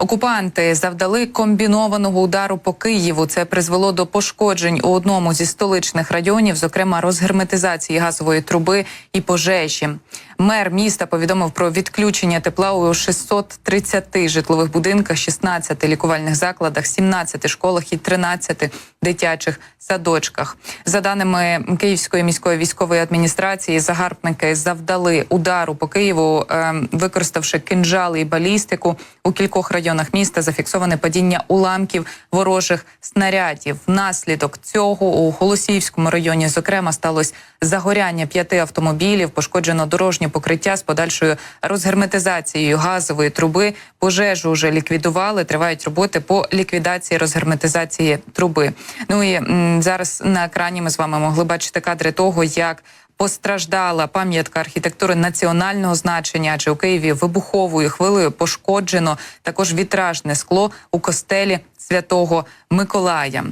Окупанти завдали комбінованого удару по Києву. Це призвело до пошкоджень у одному зі столичних районів, зокрема розгерметизації газової труби і пожежі. Мер міста повідомив про відключення тепла у 630 житлових будинках, 16 лікувальних закладах, 17 школах і 13 дитячих садочках. За даними Київської міської військової адміністрації, загарбники завдали удару по Києву, е, використавши кинджали і балістику. У кількох районах міста зафіксоване падіння уламків ворожих снарядів. Внаслідок цього у Голосіївському районі, зокрема, сталося загоряння п'яти автомобілів, пошкоджено дорожнє покриття з подальшою розгерметизацією газової труби. Пожежу вже ліквідували. Тривають роботи по ліквідації розгерметизації труби. Ну і м, зараз на екрані ми з вами могли бачити кадри того, як Постраждала пам'ятка архітектури національного значення, адже у Києві вибуховою хвилею пошкоджено також вітражне скло у костелі Святого Миколая.